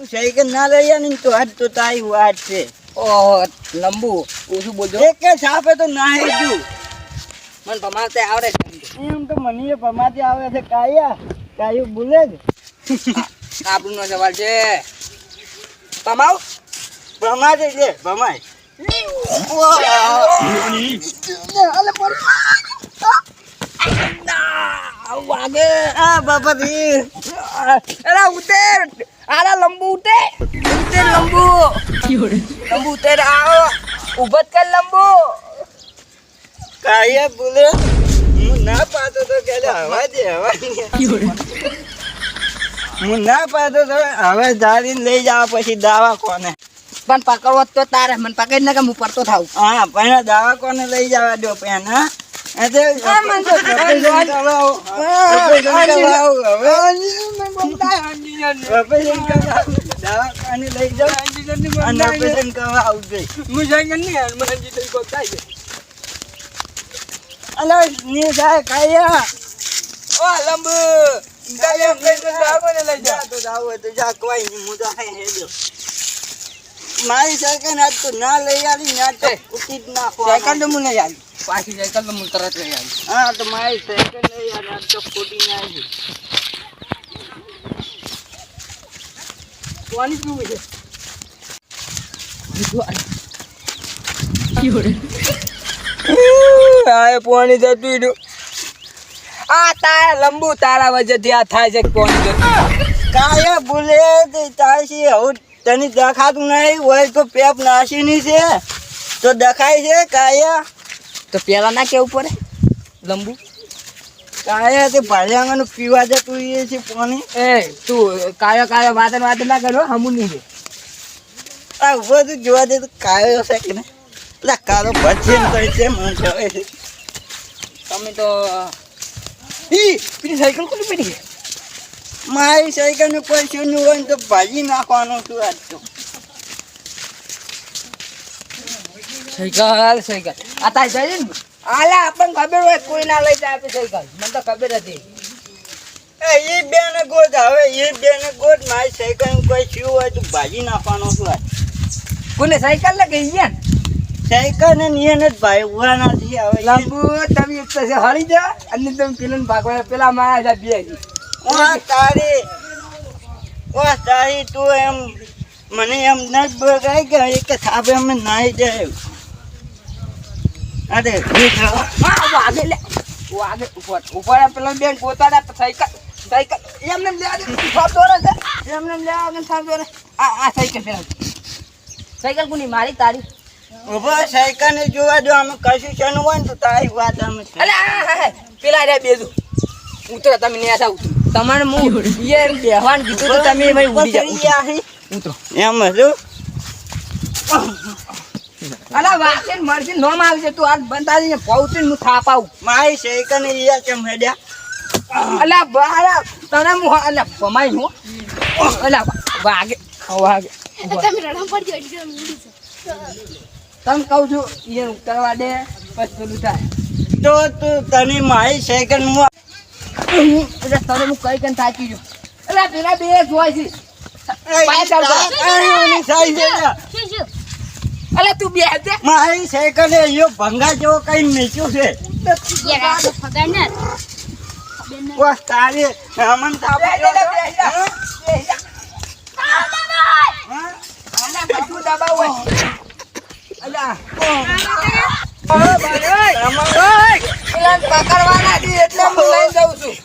Cycle ના લઈ ને તો આજ તો તારી વાત છે. ઓહો લંબુ ઓછું બોલજો એક કે સાપે તો ના મને ભમાતે આવડે છે એમ તો. મને ભમાતી આવે છે. કાયા કાયું બોલે જ આપણું નો સવાલ છે. કમાવ ભમાતે છે ભમાય. વાગે. આ બાપાજી. અરે ઉતર. આરા લંબુ ઉતર. ઉતર લંબુ. લંબુ ઉતર. આવો. ઉભત કર લંબુ. કાયા બોલે. હું ના પાતો તો કે હવા દે હવા હું ના પાતો તો હવે ધારીને લઈ જાવ પછી દાવા કોને? પણ પકડવો તો તારે. મને પકડી ને કે હું પડતો થાવ હા પણ દાવા કોને લઈ જવા દો પેન હા અલા ની કાયા ઓ લંબુ કાયા લઈ જાવ ને લઈ જા તો જાવ તો જા કોઈ નહીં હું તો હેડ્યો મારી સાયકલ આજ તો ના લઈ આવી ના તો ના ઉઠી જ નાખો સાયકલ તો નહીં આવી પાછી સાયકલ તો હું તરત લઈ આવી હા તો મારી સાયકલ લઈ આવી આમ તો ખોટી ના આવી. કોની શું છે આ પાણી જતું રહ્યું આ તારા લંબુ તારા વજેથી આ થાય છે પાણી જતું. કાયા ભૂલે તાશી હવે તને દેખાતું નહીં હોય તો પેપ નાસીની છે. તો દેખાય છે કાયા તો પેલા ના કેવું પડે? લંબુ? કાયા તે ભાલિયાંગાનું પીવા જતું એ છે પાણી. એ તું કાયો કાયો વાત ને વાત ના કરો હમું નહીં આ ઊભો તું જોવા દે તો કાયો છે કે ને એટલે કારો ભજન કરે છે મને કહે છે. તમે તો ઈ પેલી સાયકલ કોની પડી મારી સાયકલ ને કોઈ શું હોય ને તો ભાજી નાખવાનું છું આજ તો. સાયકલ. સાયકલ. આ તારી જાય ને? આલા આપણને ખબર હોય કોઈ ના લઈ જાય આપી સાયકલ. મને તો ખબર હતી. એ એ બે ને ગોદ હવે એ બે ને ગોત. મારી સાયકલ કોઈ શું હોય તો ભાજી નાખવાનો છું કોને સાયકલ લે ગઈ યાર સાયકલ ને નિયન જ ભાઈ ઊભા નથી હવે લાંબુ તમે એક તો છે હળી જા અને તમે પેલા ભાગવા પેલા મારા બે ઓ તારી ઓ તારી તું એમ મને એમ ન જ બોલાય કે એક થાપે અમે નાઈ જાય. અરે વાગે લે. વાગે ઉપર. ઉપર પેલા બેન પોતાના સાયકલ સાયકલ એમને લે છે. એમને લે સાફ દોરે. આ આ સાયકલ પેલા. સાયકલ કોની મારી તારી. ઊભો સાયકલ ને જોવા દો અમે કશું છે હોય ને તો તારી વાત અમે અલે હા પેલા રે બેજુ. ઉતરો તમે ને આતા ઉતરો તમારે હું એ બેહવાન કીધું તો તમે ભાઈ ઉડી જાઓ. ઉતરો. એમ હતું અલા વાસેન મરસી નોમ છે તું આજ બંધા દઈને પહોંચીને હું થાપ આવું. માય શેકન ને ઈયા કેમ હેડ્યા? અલા બારા તને હું અલા ભમાઈ હું. અલા વાગે વાગે. તમે રડમ પડજો એટલે મૂડી છે તમ કહું છું એ ઉતરવા દે પછી પેલું થાય. તો તું તને માય શેકનમાં એટલે તને હું કઈ કઈ થાકી ગયો. અલા પેલા બે જોઈ છે. પાય ચાલ શું અલા તું બે દે મારી સાયકલ એ યો ભંગા જેવો કઈ મેચ્યું છે. પકડવાના એટલે હું લઈ જાઉં છું?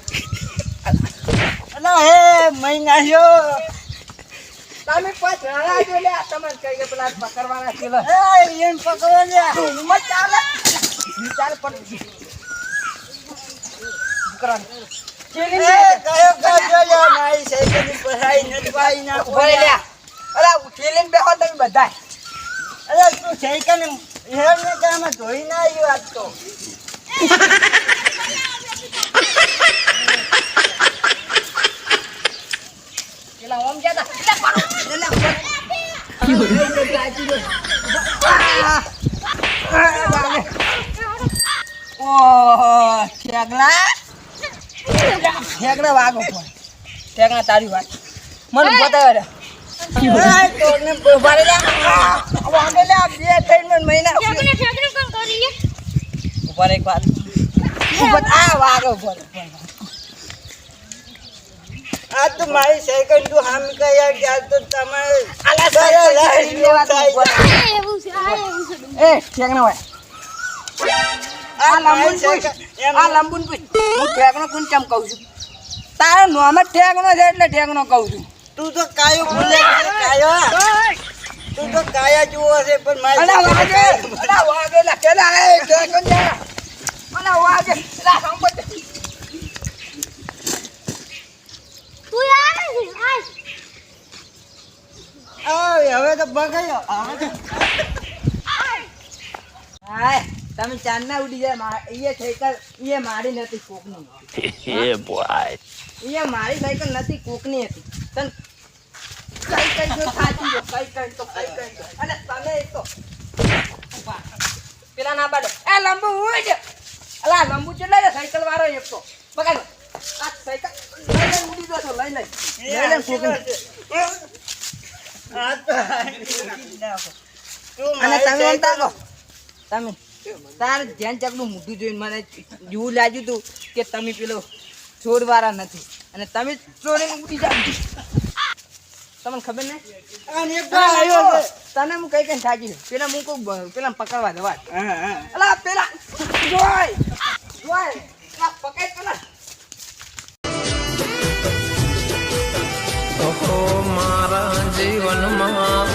હે? મહિના તમે પાંચ રાણા જો લે તમારે કઈ કે પેલા પકડવાના છે લે એ એમ પકડવા લે હિંમત ચાલે? વિચાર પણ. કરવાનું એ ધોઈ ના લે આજ સાયકલ ની પસાઈ નથી પાઈ ના ઊભો રે લે અલા ઉઠેલીને બેહો તમે બધા અરે તું સાયકલ ને હેર ને કામ ધોઈ ના આવ્યો આજ તો પેલા ઓમ ગયા તા એટલે કરો એટલે ઓહો ઠેકડા ઠેકડા વાગો પણ. ઠેકડા તારી વાત. મને બતાવે રે. મારી સાયકલ તું હામ કયા ગયા તો તમારે એ ઠેકણા હોય. આ લંબુન પૂછ. આ લંબુન પૂછ. હું ઠેકણો કોણ ચમ કહું છું? તારા નોમ જ ઠેકણો છે એટલે ઠેકણો કહું છું. તું તો કાયો ભૂલે કાયો. તું તો કાયા જુઓ છે પણ મારી અલા વાગે અલા વાગે લા એ ઠેકણ અલા વાગે અલા સંપત તું આવે છે આય, હવે તો બગાડ્યો. હવે તો હાય તમે ચાંદના ઉડી જાય મા- ઈએ સાયકલ એ મારી નથી કોકની. Yeah, boy. એ મારી સાયકલ નથી કોકની હતી. તન કઈ કઈ જો થાચી જો કઈ કઈ તો કઈ કઈ તો. અને તમે એક તો. પેલા ના બાડો એ લંબુ ઉડ. અલા લંબુ ચેલા છે? સાયકલ વાળો એક તો. બગાડો. આ સાયકલ લઈ લઈ ઉડી ગયો તો લઈ લઈ લઈ લઈ કોકની. આ તો અને તમે એમ તાકો. તમે. તાર ધ્યાન ચકનું મોઢું જોઈને મને જેવું લાગ્યું હતું કે તમે પેલો છોડવાળા નથી. અને તમે ચોરીને ઉડી જાવ. તમને ખબર ને. તને હું કઈ કઈ થાકી લઉં. પેલા હું કહું પેલા પકડવા હા. અલા પેલા જોય! જોય! પેલા પકડ પેલા. મારા જીવનમાં